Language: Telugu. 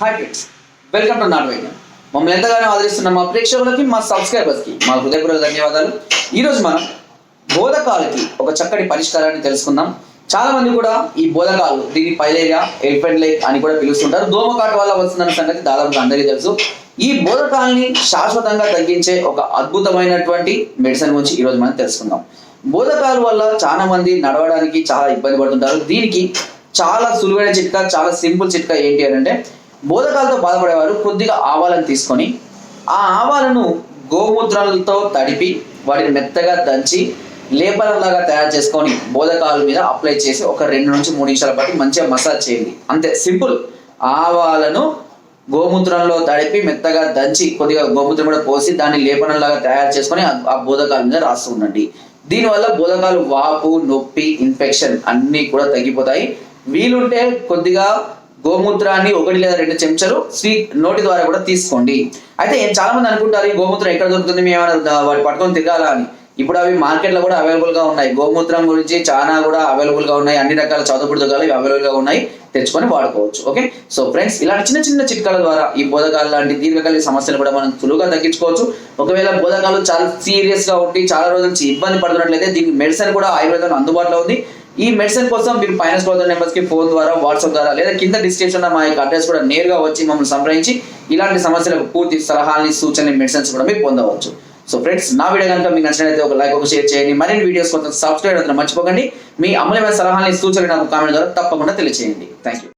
హాయ్ ఫ్రెండ్స్ వెల్కమ్ టు నాట్ వైద్యం మమ్మల్ని ఎంతగానో ఆదరిస్తున్న మా ప్రేక్షకులకి మా సబ్స్క్రైబర్స్కి మా హృదయపూర్వక ధన్యవాదాలు. ఈరోజు మనం బోధకాలకి ఒక చక్కటి పరిష్కారాన్ని తెలుసుకుందాం. చాలా మంది కూడా ఈ బోధకాలు దీన్ని పైలేరియా ఎలిఫెంట్ లేక్ అని కూడా పిలుస్తుంటారు. దోమకాటు వల్ల వస్తుందన్న సంగతి దాదాపుగా అందరికీ తెలుసు. ఈ బోధకాల్ని శాశ్వతంగా తగ్గించే ఒక అద్భుతమైనటువంటి మెడిసిన్ గురించి ఈరోజు మనం తెలుసుకుందాం. బోధకాలు వల్ల చాలా మంది నడవడానికి చాలా ఇబ్బంది పడుతుంటారు. దీనికి చాలా సులువైన చిట్కా చాలా సింపుల్ చిట్కా ఏంటి అని అంటే బోధకాలతో బాధపడేవారు కొద్దిగా ఆవాలను తీసుకొని ఆ ఆవాలను గోమూత్రాలతో తడిపి వాటిని మెత్తగా దంచి లేపనంలాగా తయారు చేసుకొని బోధకాల మీద అప్లై చేసి ఒక రెండు నుంచి మూడు నిమిషాల పాటు మంచిగా మసాజ్ చేయండి. అంతే సింపుల్. ఆవాలను గోమూత్రంలో తడిపి మెత్తగా దంచి కొద్దిగా గోమూత్రం కూడా పోసి దాన్ని లేపనంలాగా తయారు చేసుకొని ఆ- ఆ బోధకాల మీద రాస్తూ ఉండండి. దీనివల్ల బోధకాలు వాపు నొప్పి ఇన్ఫెక్షన్ అన్నీ కూడా తగ్గిపోతాయి. వీలుంటే కొద్దిగా గోమూత్రాన్ని ఒకటి లేదా రెండు చెంచాలు స్వీ నోటి ద్వారా కూడా తీసుకోండి. అయితే చాలా మంది అనుకుంటారు ఈ గోమూత్రం ఎక్కడ దొరుకుతుంది? మేము వాటి పట్టుకొని తిరగాల? అని. ఇప్పుడు అవి మార్కెట్లో కూడా అవైలబుల్గా ఉన్నాయి. గోమూత్రం గురించి చాలా కూడా అవైలబుల్గా ఉన్నాయి. అన్ని రకాల చదువుడు దొరకాలు అవైలబుల్గా ఉన్నాయి. తెచ్చుకొని వాడుకోవచ్చు. ఓకే? సో ఫ్రెండ్స్ ఇలాంటి చిన్న చిన్న చిట్కాల ద్వారా ఈ బోధకాలు లాంటి దీర్ఘకాలిక సమస్యలు కూడా మనం సులువుగా తగ్గించుకోవచ్చు. ఒకవేళ బోధకాలు చాలా సీరియస్గా ఉండి చాలా రోజుల నుంచి ఇబ్బంది పడుతున్నట్లయితే దీనికి మెడిసిన్ కూడా ఆయుర్వేదం అందుబాటులో ఉంది. ఈ మెడిసిన్ కోసం మీరు పైన స్క్రోల్ నెంబర్స్కి ఫోన్ ద్వారా వాట్సాప్ ద్వారా లేదా కింద డిస్క్రిప్షన్ మా యొక్క అడ్రస్ కూడా నేరుగా వచ్చి మమ్మల్ని సంప్రదించి ఇలాంటి సమస్యలకు పూర్తి సలహాలని సూచనలు మెడిసిన్స్ కూడా మీరు పొందవచ్చు. సో ఫ్రెండ్స్ నా వీడియో కనుక మీకు నచ్చినట్లయితే ఒక లైక్ ఒక షేర్ చేయండి. మరిన్ని వీడియోస్ కోసం సబ్స్క్రైబ్ అవుతున్న మర్చిపోకండి. మీ అమూల్యమైన సలహాలని సూచనలు నాకు కామెంట్ ద్వారా తప్పకుండా తెలియజేయండి థ్యాంక్ యూ